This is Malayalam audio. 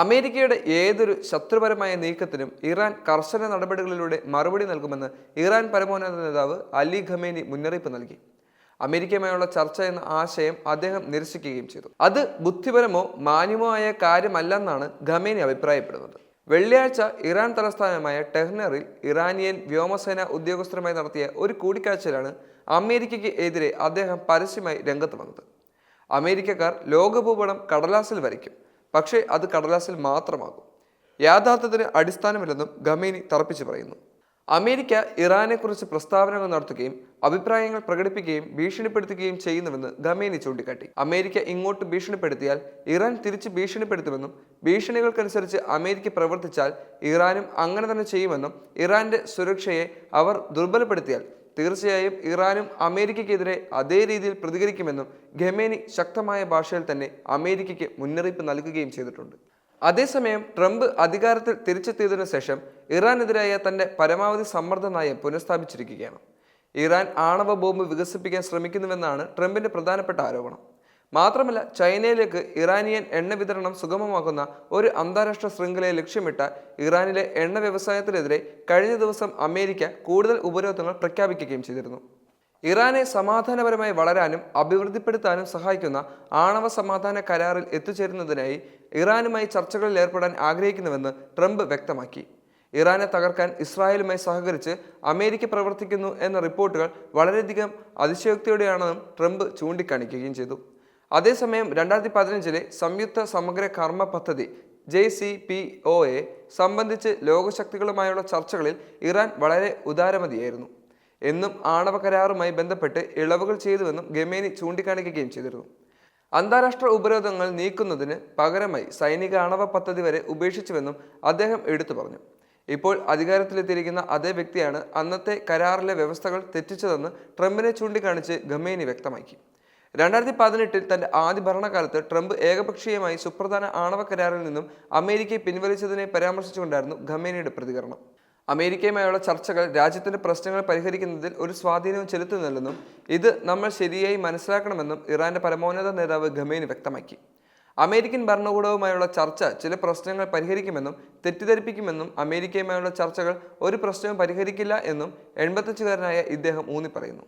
അമേരിക്കയുടെ ഏതൊരു ശത്രുപരമായ നീക്കത്തിനും ഇറാൻ കർശന നടപടികളിലൂടെ മറുപടി നൽകുമെന്ന് ഇറാൻ പരമോന്നത നേതാവ് അലി ഖമേനി മുന്നറിയിപ്പ് നൽകി. അമേരിക്കയുമായുള്ള ചർച്ച എന്ന ആശയം അദ്ദേഹം നിരസിക്കുകയും ചെയ്തു. അത് ബുദ്ധിപരമോ മാന്യമോ ആയ കാര്യമല്ലെന്നാണ് ഖമേനി അഭിപ്രായപ്പെടുന്നത്. വെള്ളിയാഴ്ച ഇറാൻ തലസ്ഥാനമായ ടെഹ്നറിൽ ഇറാനിയൻ വ്യോമസേന ഉദ്യോഗസ്ഥരുമായി നടത്തിയ ഒരു കൂടിക്കാഴ്ചയിലാണ് അമേരിക്കയ്ക്ക് എതിരെ അദ്ദേഹം പരസ്യമായി രംഗത്ത് വന്നത്. അമേരിക്കക്കാർ ലോകഭൂപടം കടലാസിൽ വരയ്ക്കും. പക്ഷേ അത് കടലാസിൽ മാത്രമാകും. യാഥാർത്ഥ്യത്തിന് അടിസ്ഥാനമില്ലെന്നും ഖമേനി തറപ്പിച്ചു പറയുന്നു. അമേരിക്ക ഇറാനെക്കുറിച്ച് പ്രസ്താവനകൾ നടത്തുകയും അഭിപ്രായങ്ങൾ പ്രകടിപ്പിക്കുകയും ഭീഷണിപ്പെടുത്തുകയും ചെയ്യുന്നുവെന്ന് ഖമേനി ചൂണ്ടിക്കാട്ടി. അമേരിക്ക ഇങ്ങോട്ട് ഭീഷണിപ്പെടുത്തിയാൽ ഇറാൻ തിരിച്ച് ഭീഷണിപ്പെടുത്തുമെന്നും ഭീഷണികൾക്കനുസരിച്ച് അമേരിക്ക പ്രവർത്തിച്ചാൽ ഇറാനും അങ്ങനെ തന്നെ ചെയ്യുമെന്നും ഇറാന്റെ സുരക്ഷയെ അവർ ദുർബലപ്പെടുത്തിയാൽ തീർച്ചയായും ഇറാനും അമേരിക്കയ്ക്കെതിരെ അതേ രീതിയിൽ പ്രതികരിക്കുമെന്നും ഖമേനി ശക്തമായ ഭാഷയിൽ തന്നെ അമേരിക്കയ്ക്ക് മുന്നറിയിപ്പ് നൽകുകയും ചെയ്തിട്ടുണ്ട്. അതേസമയം ട്രംപ് അധികാരത്തിൽ തിരിച്ചെത്തിയതിനു ശേഷം ഇറാനെതിരായ തന്റെ പരമാവധി സമ്മർദ്ദ നയം പുനഃസ്ഥാപിച്ചിരിക്കുകയാണ്. ഇറാൻ ആണവ ബോംബ് വികസിപ്പിക്കാൻ ശ്രമിക്കുന്നുവെന്നാണ് ട്രംപിന്റെ പ്രധാനപ്പെട്ട ആരോപണം. മാത്രമല്ല ചൈനയിലേക്ക് ഇറാനിയൻ എണ്ണ വിതരണം സുഗമമാക്കുന്ന ഒരു അന്താരാഷ്ട്ര ശൃംഖലയെ ലക്ഷ്യമിട്ട ഇറാനിലെ എണ്ണ വ്യവസായത്തിനെതിരെ കഴിഞ്ഞ ദിവസം അമേരിക്ക കൂടുതൽ ഉപരോധങ്ങൾ പ്രഖ്യാപിക്കുകയും ചെയ്തിരുന്നു. ഇറാനെ സമാധാനപരമായി വളരാനും അഭിവൃദ്ധിപ്പെടുത്താനും സഹായിക്കുന്ന ആണവ സമാധാന കരാറിൽ എത്തിച്ചേരുന്നതിനായി ഇറാനുമായി ചർച്ചകളിൽ ഏർപ്പെടാൻ ആഗ്രഹിക്കുന്നുവെന്ന് ട്രംപ് വ്യക്തമാക്കി. ഇറാനെ തകർക്കാൻ ഇസ്രായേലുമായി സഹകരിച്ച് അമേരിക്ക പ്രവർത്തിക്കുന്നു എന്ന റിപ്പോർട്ടുകൾ വളരെയധികം അതിശയോക്തിയോടെയാണെന്നും ട്രംപ് ചൂണ്ടിക്കാണിക്കുകയും ചെയ്തു. അതേസമയം രണ്ടായിരത്തി പതിനഞ്ചിലെ സംയുക്ത സമഗ്ര കർമ്മ പദ്ധതി J C P O A സംബന്ധിച്ച് ലോകശക്തികളുമായുള്ള ചർച്ചകളിൽ ഇറാൻ വളരെ ഉദാരമതിയായിരുന്നു. എന്നും ആണവ കരാറുമായി ബന്ധപ്പെട്ട് ഇളവുകൾ ചെയ്തുവെന്നും ഗമേനി ചൂണ്ടിക്കാണിക്കുകയും ചെയ്തിരുന്നു. അന്താരാഷ്ട്ര ഉപരോധങ്ങൾ നീക്കുന്നതിന് പകരമായി സൈനിക ആണവ പദ്ധതി വരെ ഉപേക്ഷിച്ചുവെന്നും അദ്ദേഹം എടുത്തു പറഞ്ഞു. ഇപ്പോൾ അധികാരത്തിലെത്തിയിരിക്കുന്ന അതേ വ്യക്തിയാണ് അന്നത്തെ കരാറിലെ വ്യവസ്ഥകൾ തെറ്റിച്ചതെന്ന് ട്രംപിനെ ചൂണ്ടിക്കാണിച്ച് ഖമേനി വ്യക്തമാക്കി. രണ്ടായിരത്തി പതിനെട്ടിൽ തന്റെ ആദ്യ ഭരണകാലത്ത് ട്രംപ് ഏകപക്ഷീയമായി സുപ്രധാന ആണവ കരാറിൽ നിന്നും അമേരിക്കയെ പിൻവലിച്ചതിനെ പരാമർശിച്ചുകൊണ്ടായിരുന്നു ഖമേനിയുടെ പ്രതികരണം. അമേരിക്കയുമായുള്ള ചർച്ചകൾ രാജ്യത്തിന്റെ പ്രശ്നങ്ങൾ പരിഹരിക്കുന്നതിൽ ഒരു സ്വാധീനവും ചെലുത്തുന്നില്ലെന്നും ഇത് നമ്മൾ ശരിയായി മനസ്സിലാക്കണമെന്നും ഇറാന്റെ പരമോന്നത നേതാവ് ഖമേനി വ്യക്തമാക്കി. അമേരിക്കൻ ഭരണകൂടവുമായുള്ള ചർച്ച ചില പ്രശ്നങ്ങൾ പരിഹരിക്കുമെന്നും തെറ്റിദ്ധരിപ്പിക്കുമെന്നും അമേരിക്കയുമായുള്ള ചർച്ചകൾ ഒരു പ്രശ്നവും പരിഹരിക്കില്ല എന്നും എൺപത്തഞ്ചുകാരനായ ഇദ്ദേഹം ഊന്നി പറയുന്നു